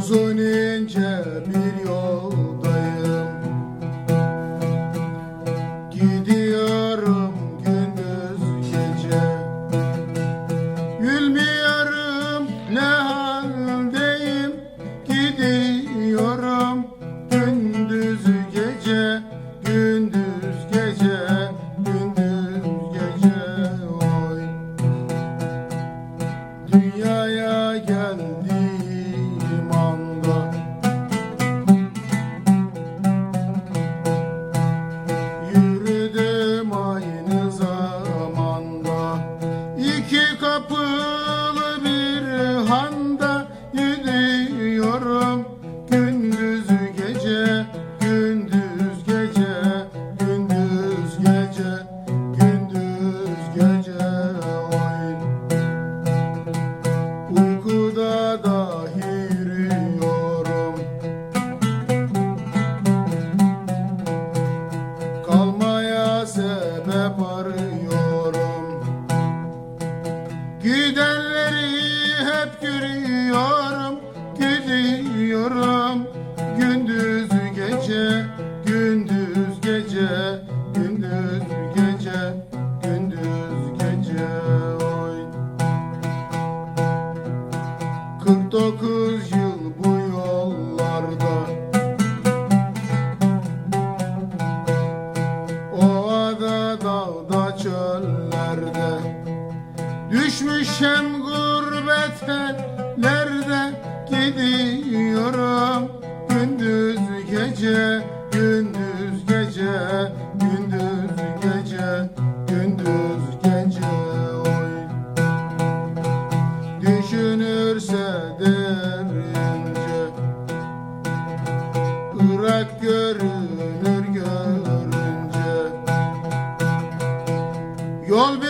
Uzun ince bir yoldayım. Gidiyorum gündüz gece. Gülmüyorum ne haldeyim? Gidiyorum gündüz gece Gündüz gece Gündüz gece. Oy. Dünya iki kapı Görüyorum, gidiyorum Gündüz gece, gündüz gece, gündüz gece, gündüz gece. Oy. 49 yıl bu yollarda. Ovada dağda çöllerde. Düşmüşem gurbet ellerde Gidiyorum? Gündüz gece Gündüz gece Gündüz gece Gündüz gece oy. Düşünürse derince Irak görünür görünce. Yol bir